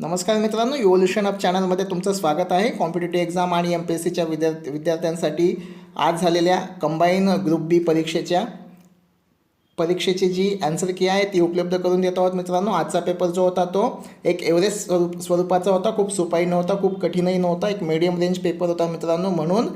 नमस्कार मित्रांनो युवल्युशन ऑफ चॅनलमध्ये तुमचं स्वागत आहे. कॉम्पिटेटिव्ह एक्झाम आणि एम पी एस सीच्या विद्यार्थी विद्यार्थ्यांसाठी आज झालेल्या कंबाईन ग्रुप बी परीक्षेच्या परीक्षेची जी ॲन्सर की आहे ती उपलब्ध करून देत आहोत मित्रांनो. आजचा पेपर जो होता तो एक एव्हरेस्ट स्वरूप स्वरूपाचा होता. खूप सोपाही नव्हता खूप कठीणही नव्हता. एक मीडियम रेंज पेपर होता मित्रांनो. म्हणून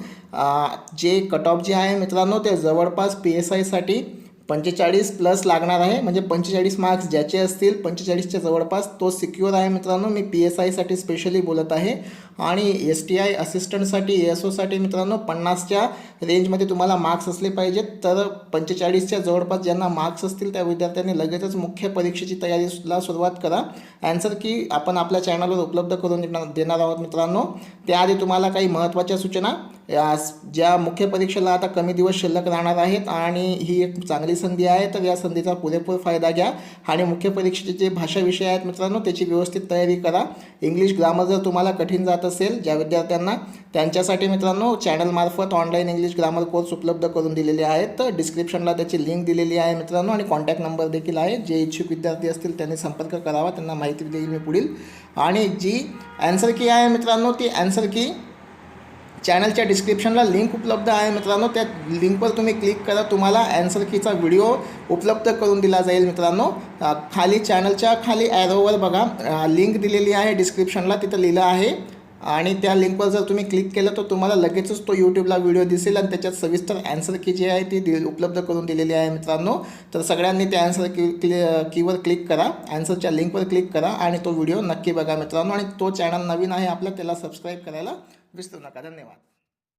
जे कट ऑफ जे आहे मित्रांनो ते जवळपास पी एस आयसाठी पंचेचाळीस प्लस लागणार आहे. म्हणजे पंचेचाळीस मार्क्स ज्याचे असतील पंचेचाळीसच्या जवळपास तो सिक्युअर आहे मित्रांनो. मी पी एस आयसाठी स्पेशली बोलत आहे. आणि एस टी आय असिस्टंटसाठी एस ओसाठी मित्रांनो पन्नासच्या रेंजमध्ये तुम्हाला मार्क्स असले पाहिजेत. तर पंचेचाळीसच्या जवळपास ज्यांना मार्क्स असतील त्या विद्यार्थ्यांनी लगेचच मुख्य परीक्षेची तयारीला सुरुवात करा. ॲन्सर की आपण आपल्या चॅनलवर उपलब्ध करून देणार देणार आहोत मित्रांनो. त्याआधी तुम्हाला काही महत्त्वाच्या सूचना. या ज्या मुख्य परीक्षेला आता कमी दिवस शिल्लक राहणार आहेत आणि ही एक चांगली संधी आहे तर या संधीचा पुरेपूर फायदा घ्या आणि मुख्य परीक्षेचे जे भाषा विषय आहेत मित्रांनो त्याची व्यवस्थित तयारी करा. इंग्लिश ग्रामर जर तुम्हाला कठीण जात असेल ज्या विद्यार्थ्यांना त्यांच्यासाठी मित्रांनो चॅनलमार्फत ऑनलाईन इंग्लिश ग्रामर कोर्स उपलब्ध करून दिलेले आहेत. तर डिस्क्रिप्शनला त्याची लिंक दिलेली आहे मित्रांनो आणि कॉन्टॅक्ट नंबर देखील आहे. जे इच्छुक विद्यार्थी असतील त्यांनी संपर्क करावा त्यांना माहिती देईल मी पुढील. आणि जी ॲन्सर की आहे मित्रांनो ती ॲन्सर की चॅनलच्या डिस्क्रिप्शनला लिंक उपलब्ध आहे मित्रांनो. त्या लिंकवर तुम्ही क्लिक करा. तुम्हाला ॲन्सर कीचा व्हिडिओ उपलब्ध करून दिला जाईल मित्रांनो. खाली चॅनलच्या खाली ॲरोवर बघा. लिंक दिलेली आहे डिस्क्रिप्शनला. तिथं लिहिलं आहे. आणि त्या लिंकवर जर तुम्ही क्लिक केलं तर तुम्हाला लगेचच तो यूट्यूबला व्हिडिओ दिसेल आणि त्याच्यात सविस्तर ॲन्सर की जी आहे ती दि उपलब्ध करून दिलेली आहे मित्रांनो. तर सगळ्यांनी त्या ॲन्सर की क्लि कीवर क्लिक करा. ॲन्सरच्या लिंकवर क्लिक करा आणि तो व्हिडिओ नक्की बघा मित्रांनो. आणि तो चॅनल नवीन आहे आपला त्याला सबस्क्राईब करायला 武士の中でね